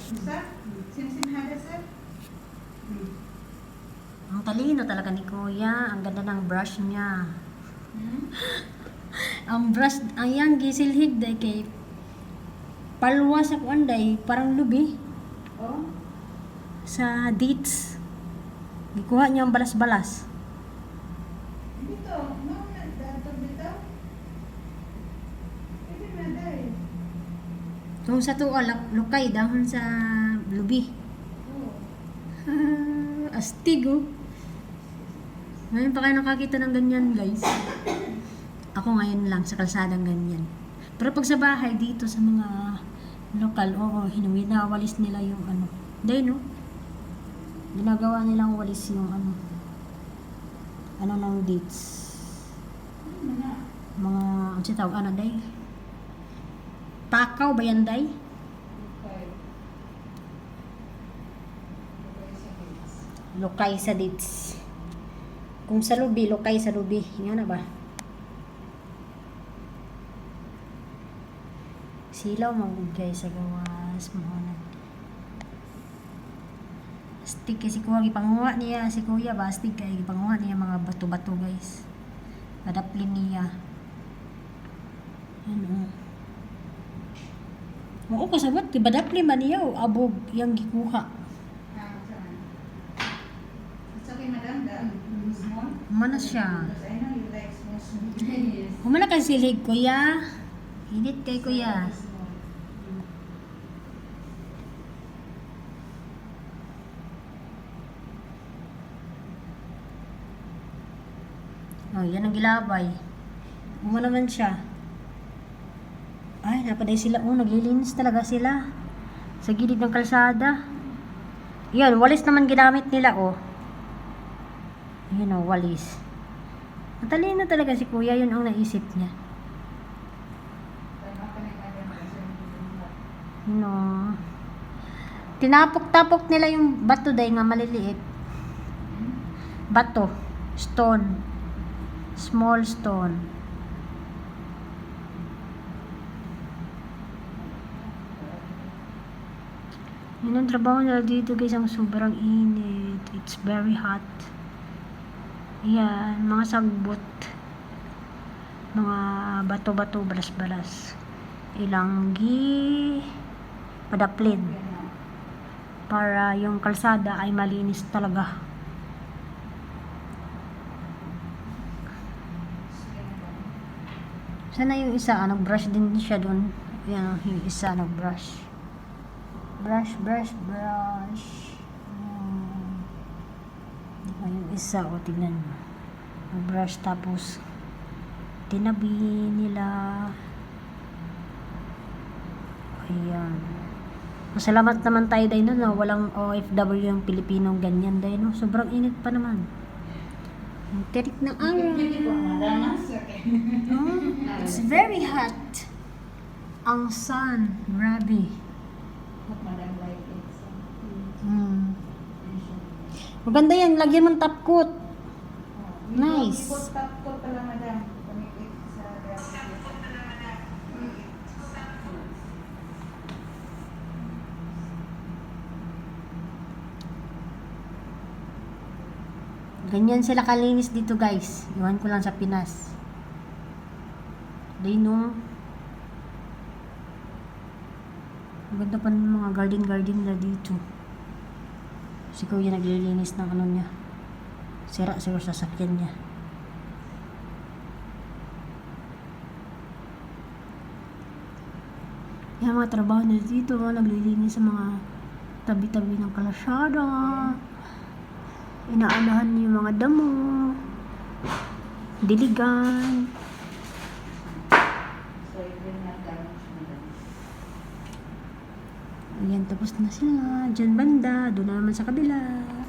Isa? Simsim hada, sir? Ang talino talaga ni Kuya. Ang ganda ng brush niya. Hmm? Ang brush, ang yang gisilhig day kay palwa sa kuan day, parang lubi Oh? sa dates. Gikuha niya ang balas-balas. Dito. No, na, dato dito. Pwede na, day. Kung sa tuwa, lukay dahon sa lubi. Oh. Ah, astig oh. Ngayon pa kayo nakakita ng ganyan guys. Ako ngayon lang sa kalsadang ganyan. Pero pag sa bahay dito sa mga lokal, oo, hinawinawalis nila yung ano. Dahil no? Ginagawa nilang walis yung ano. Ano ng dates. Ano? Mga, ano siya tawag, ano day? Takaw ba yan day? Lokay sa dates. Kung sa lubi, lokay sa lubi. Nga na ba? Silaw magugay sa gawas mo na. Astig kasi kuha gipanguha niya si kuya ba astig kay gipanguha niya mga bato-bato guys. Padaplin niya. Ano? Oo kasabot, ibadaplin man niya o abog yung gikuha. Ah, saan? It's okay, madam. The small? Mana siya? Humana kang silig, kuya. Init kay kuya. Oh, yan ang gilabay. Humana naman siya. Ay, napaday sila. Oh, naglilinis talaga sila. Sa gilid ng kalsada. Yan, walis naman ginamit nila, oh. Yun, oh, walis. Matalino talaga si kuya, yun ang naisip niya. No. Tinapok-tapok nila yung bato day nga maliliit. Bato. Stone. Small stone. Yun ang trabaho nila dito guys, ang sobrang init. It's very hot. Yan, mga sagbot. Mga bato-bato, balas-balas. Ilanggi, padaplin. Para yung kalsada ay malinis talaga. Sana yung isa, ah, nag-brush din siya doon. Yan, yung isa, nag-brush. Brush, brush, brush. Hmm. Diba yung isa, o tignan mo. Nag-brush tapos tinabi nila. Ayan. Masalamat naman tayo dahil no, na walang OFW yung Pilipinong ganyan dahil no. Sobrang init pa naman. Ang tirik ng araw. Okay. Oh, it's very hot. Ang sun, grabe. Hmm. Maganda yan, lagyan mo ng top coat. oh, Nice. Ganyan sila kalinis dito guys. Iwan ko lang sa Pinas. They know. Ang ganda pa ng mga garden-garden na dito. Si Kuya naglilinis ng ano niya. Sira siguro sa sakyan niya. Yan mga trabaho na dito. Naglilinis sa mga tabi-tabi ng kalasada. Inaanahan niyo yung mga damo. Diligan. So, damage, madam. Ayan, tapos na sila. Diyan banda. Doon na naman sa kabila.